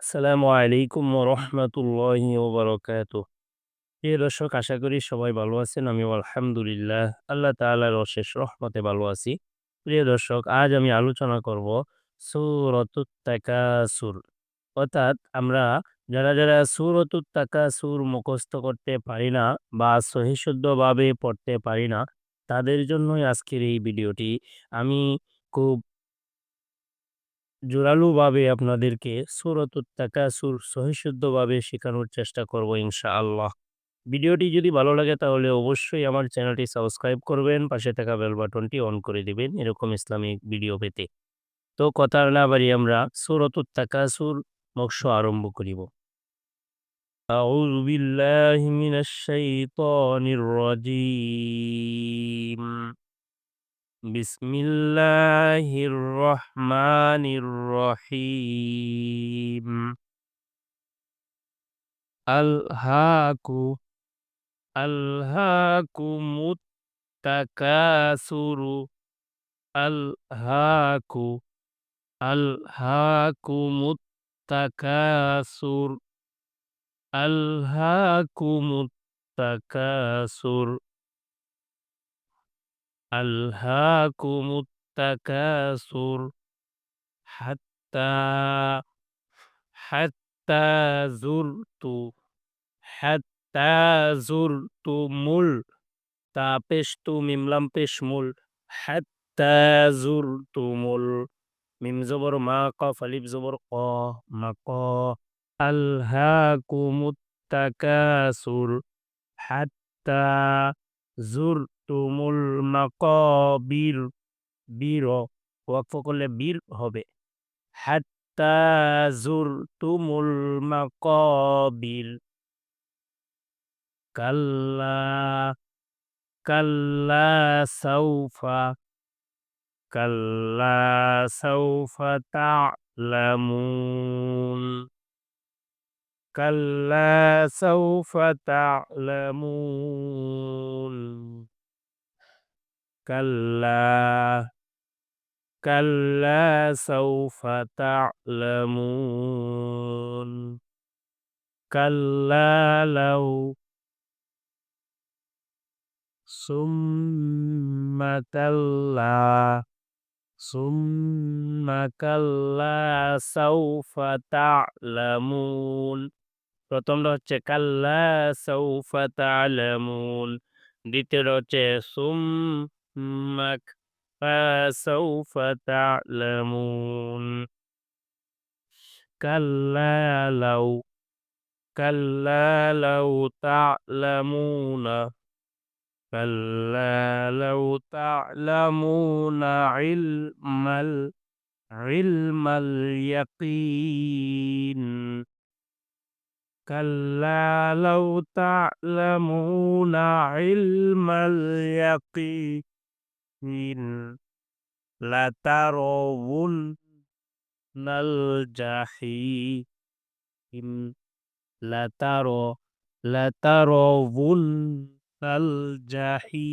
আসসালামু আলাইকুম রহমতুল্লাহি ওবরাকাত প্রিয় দর্শক, আশা করি সবাই ভালো আছেন আমি আলহামদুলিল্লাহ। আল্লাহ তাআলার অশেষ রহমতে ভালো আছি। প্রিয় দর্শক, আজ আমি আলোচনা করব সূরাতুত তাকাসুর। অর্থাৎ আমরা যারা যারা সূরাতুত তাকাসুর মুখস্থ করতে পারি না বা সহিশুদ্ধভাবে পড়তে পারি না, তাদের জন্যই আজকের এই ভিডিওটি। আমি খুব জোরালোভাবে আপনাদেরকে সূরাতুত তাকাসুর সহিশুদ্ধভাবে শেখানোর চেষ্টা করব ইনশা আল্লাহ ভিডিওটি যদি ভালো লাগে তাহলে অবশ্যই আমার চ্যানেলটি সাবস্ক্রাইব করবেন, পাশে থাকা বেল বাটনটি অন করে দিবেন এরকম ইসলামিক ভিডিও পেতে। তো কথা না বাড়িয়ে আমরা সূরাতুত তাকাসুর মক্ষ আরম্ভ করিব। আউযু বিল্লাহি মিনাশ শাইতানির রাজীম। বিসমিল্লাহির রহমানির রহিম আলহাকু আলহাকুমুত তাকাসুরু আলহাকু আলহাকুমুত তাকাসুর আলহাকুমুত তাকাসুর ألهاكم التكاثر حتى حتى زرت حتى زرت مل تابشت ميم لمبش مل حتى زرت مل ميم زبر ما قاف ألف زبر قا مقا ألهاكم التكاثر حتى زرت জুরতুমুল মাকাবির বীর ওয়াকফ করলে বীর হবে হাত্তা জুরতুমুল মাকাবির কাল্লা কাল্লা সাউফা কাল্লা সাউফা তা'লামুন কাল্লা সাউফা তা'লামুন কাল্লা কাল্লা সাউফা তা'লামুন কাল্লা লাউ সুম্মা কাল্লা সুম্মা কাল্লা সাউফা তা'লামুন প্রথমটা হচ্ছে কাল্লা সাউফা তা'লামুন দ্বিতীয়টা হচ্ছে مك فسوف تعلمون كلا لو كلا لو تعلمون كلا لو تعلمون علم علم اليقين كلا لو تعلمون علم اليقين لترون الجحيم لترى لترون الجحيم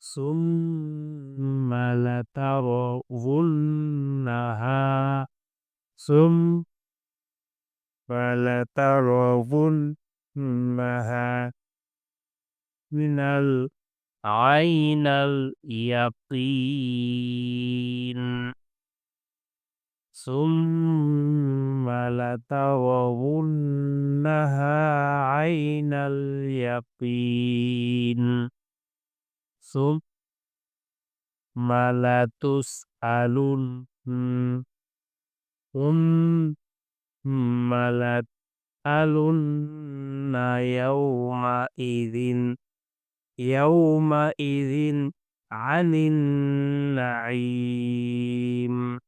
ثم لترونها ثم لترونها من العين اليقين ثم لترونها عين اليقين ثم لتسألن ثم لتسألن يومئذ يومئذ عن النعيم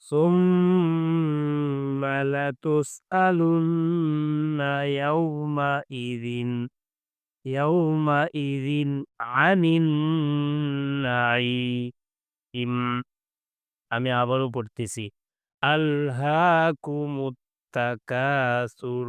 ثم لتسألن يومئذ يومئذ عن النعيم আমি আবারও পড়তেছি আল্হাকুমুত তাকাসুর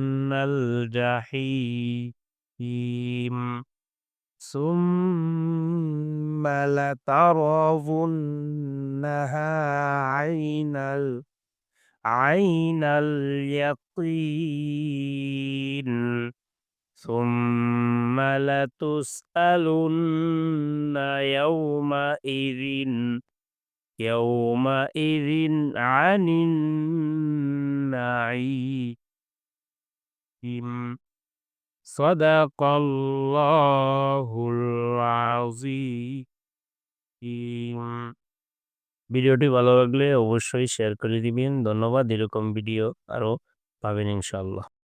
الجحيم. ثم لترونها عين ال... عين اليقين. ثم لتسألن يومئذ يومئذ عن النعيم. صدق الله العظيم ভিডিওটি ভালো লাগলে অবশ্যই শেয়ার করে দিবেন ধন্যবাদ এরকম ভিডিও আরো পাবেন ইনশাআল্লাহ